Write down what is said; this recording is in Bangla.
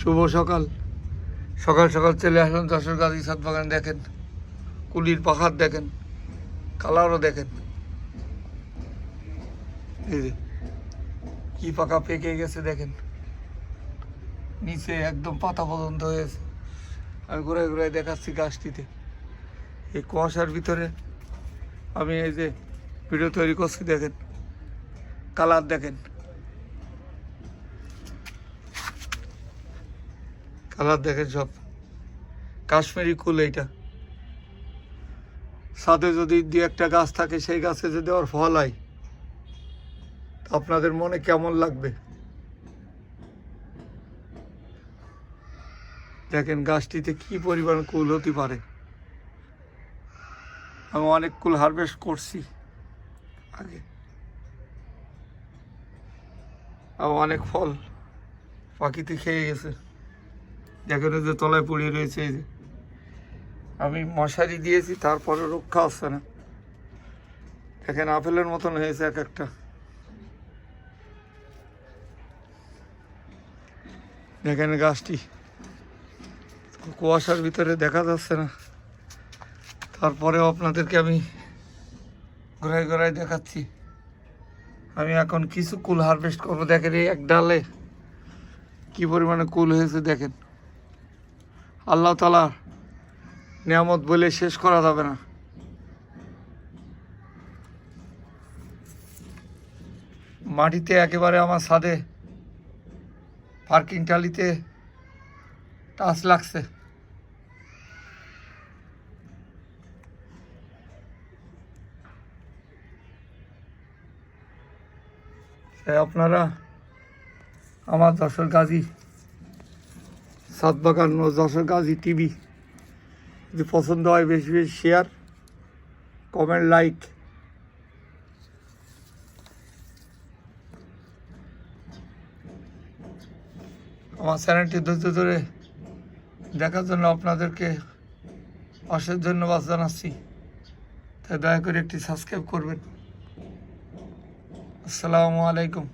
শুভ সকাল। সকাল সকাল চলে আসলাম যশোর গাজী সাত বাগান দেখেন। কুলির পাখার দেখেন, কালারও দেখেন। এই যে, কি পাকা পেকে গেছে দেখেন। নিচে একদম পাতা পর্যন্ত হয়েছে। আমি ঘুরে ঘুরে দেখাচ্ছি গাছটিতে। এই কুয়াশার ভিতরে আমি এই যে ভিডিও তৈরি করছি দেখেন। কালার দেখেন। কালার দেখেন সব। কাশ্মীরি কুল এইটা। সাথে যদি দু একটা গাছ থাকে, সেই গাছে যদি ওর ফল হয়, তা আপনাদের মনে কেমন লাগবে? দেখেন গাছটিতে কি পরিমাণ কুল হতে পারে। আমি অনেক কুল হারভেস্ট করছি আগে। আর অনেক ফল পাখিতে খেয়ে গেছে। দেখেন যে তলায় পড়ে রয়েছে এই যে। আমি মশারি দিয়েছি, তারপরে রক্ষা আসছে না। দেখেন আপেলের মতন হয়েছে এক একটা। দেখেন গাছটি। কুয়াশার ভিতরে দেখা যাচ্ছে না। তারপরেও আপনাদেরকে আমি ঘুরাই ঘুরাই দেখাচ্ছি। আমি এখন কিছু কুল হারভেস্ট করব। দেখেন এই এক ডালে কি পরিমাণে কুল হয়েছে দেখেন। আল্লাহ তালা নিয়ামত বলে শেষ করা যাবে না। মাটিতে একেবারে আমার ছাদে, পার্কিং টালিতে টাচ লাগছে। আপনারা আমার যশোর গাজী সাতবাগান ও যশোর গাজী টিভি। যদি পছন্দ হয় বেশি বেশি শেয়ার কমেন্ট লাইক আমার চ্যানেলটি ধৈর্য ধরে দেখার জন্য আপনাদেরকে অশেষ ধন্যবাদ জানাচ্ছি। তাই দয়া করে একটি সাবস্ক্রাইব করবেন। আসসালামু আলাইকুম।